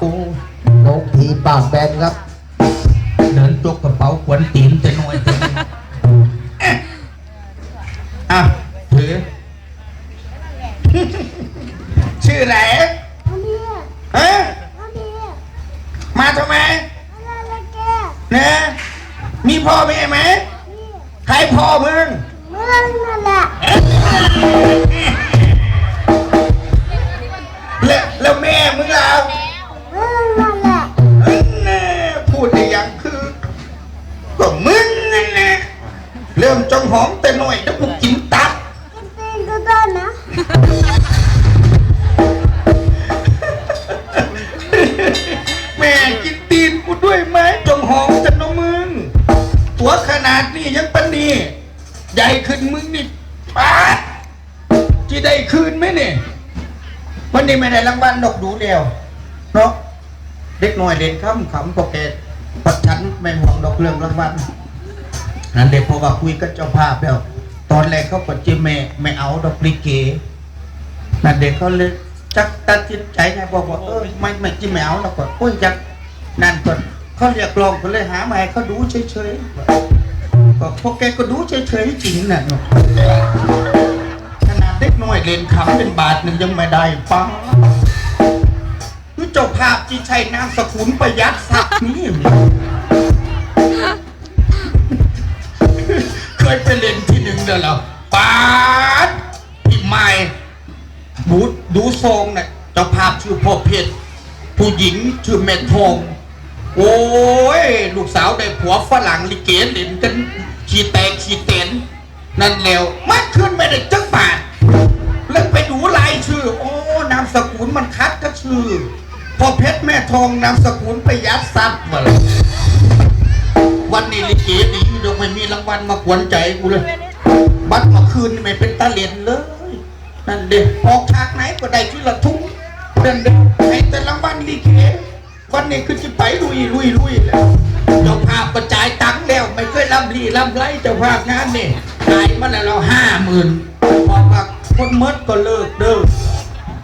กูนกทีปากแบนครับ เดินจกกระเป๋าขวนตีนจะน่อยจะน่อยเอ๊ะอะถือ ชื่ออะไรอันนี้ฮะอันนี้มาทำไมอะไรละแกนะมีพ่อแม่ไหมใครพ่อมึงเมื่อนั่นแหละแล้วแล้วแม่มึงล่ะ แม่กินตีนกูด้วยไหมจงหอมจะน้องมึง ตัวขนาดนี้ยังปันนี่ใหญ่ขึ้นมึงนี่ป้าดจะได้คืนไหมเนี่ยวันนี้ไม่ได้รางวัลดอกดูเดียวเนาะเด็กหน่อยเด็กขำขำพอแกปัดฉันไม่ห่วงดอกเรื่องรางวัลนั่นเด็กพอว่าคุยกับเจ้าภาพแล้วตอนแรกเขาก็จะไม่ไม่เอาดอกลิเก นั่นเด็กเขาเลยจักตัดสินใจไงบอกว่าเออไม่ไม่จิไม่เอาแล้วก็โอ้ยจักนั่นก่อนเขาเรียกร้องก็เลยหาให้เขาดูเฉยๆก็พวกแกก็ดูเฉยๆจริงน่ะขนาดเด็กน้อยเล่นขำเป็นบาทหนึ่งยังไม่ได้ป้าคือเจ้าภาพที่ใช้นามสกุลประหยัดสักดิ์นี่เคยไปเล่นที่หนึ่งเด้อแล้วป้า ทรงเนี่ยเจ้าภาพชื่อพ่อเพชรผู้หญิงชื่อแม่ทอง โอ้ย ลูกสาวได้ผัวฝรั่งลิเกเล่นกันขี่แตกขี่เต็นนั่นแล้วมันขึ้นไม่ได้จักบาทแล้วไปดูรายชื่อ โอ้นามสกุลมันคัดก็ชื่อพ่อเพชรแม่ทองนามสกุลประหยัดทรัพย์มาเลยวันนี้ลิเกดีเดี๋ยวไม่มีรางวัลมากวนใจกูเลย บัตรมาคืนไม่เป็นตาเหรียญเลย นั่นเด็กออกฉากไหนก็ได้ที่ละทุ่งนั่นเด็กให้แต่รางวัลลีเกวันนี้คือจะไปลุยลุยลุยแล้วเจ้าภาพกระจายตังค์แล้วไม่เคยร่ำรีร่ำไรเจ้าภาพงานนี่จ่ายมาแล้วเราห้าหมื่นบอกว่าคนเมดก็เลิกเด้อ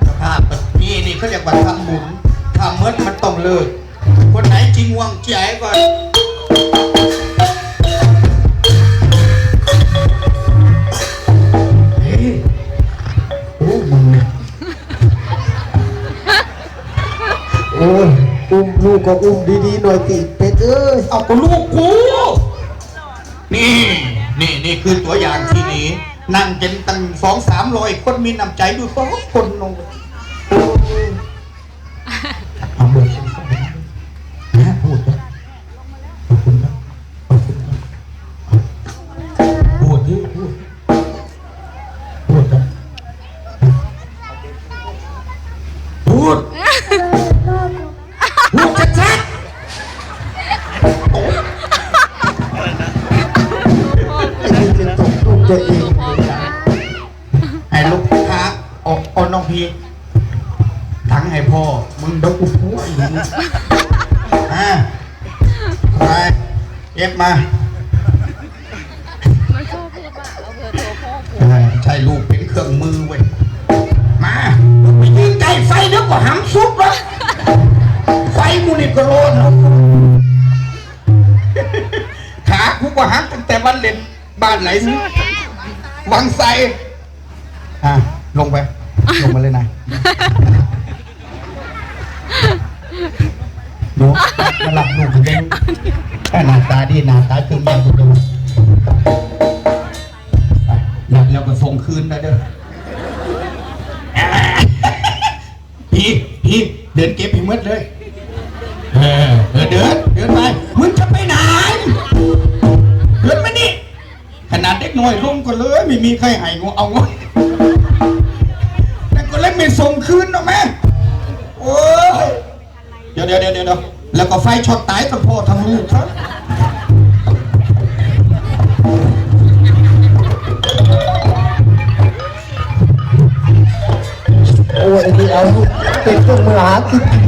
เจ้าภาพนี่นี่เขาเรียกว่าทำบุญทำเมดมันต้องเลิกคนไหนจริงวังใจก่อน ลูกก็อุ้มดีๆหน่อยติเป็ดเอ้ยเอาก็ลูกกู นี่ นี่นี่คือตัวอย่างที่นี้นั่งกันตั้งสองสามร้อยคนมีน้ำใจดูสองคนลงเอาเบอร์ฉันเข้าไปนะพูดนะขอบคุณครับขอบคุณครับพูดดิพูดพูด จะตกลูกตัวเองเลยนะให้ลูกค้าออกเอาน้องพีทั้งให้พ่อ มึงเดกกูพูดอยู่มึงอ่าไปเย็บมามันชอบพูดว่าเอาเบอร์โทรพ่อกูอ่าใช่ลูกเป็นเครื่องมือเว้ย มาลูกไปยืนใกล้ไฟเดี๋ยวก็หำซุปแล้วไฟมูนี่ก็โลนแล้วขากูก็หักตั้งแต่วันเล่นบ้านไหน นี่วังไซอะลงไป ลงมาเลยนายดูมาหลับลูกเล่นแค่หน้าตาดีหน้าตาคือแม่กูดูไปหลับแล้วก็ส่งคืนนะเด้อพี่พี่เดินเก็บให้หมดเลยเออเออเดิน เดินไปมึง ขนาดเด็กน้อยลงก็เลยไม่มีใครให้งูเอางูแต่ก็เลยไม่ส่งคืนหรอกแม่โอ้ยเดี๋ยวเดี๋ยวเดี๋ยวเดี๋ยวแล้วก็ไฟช็อตตายทั้งพ่อทั้งลูกครับโอ้ยนี่เอาลูกเป็ดต้องมาหากิน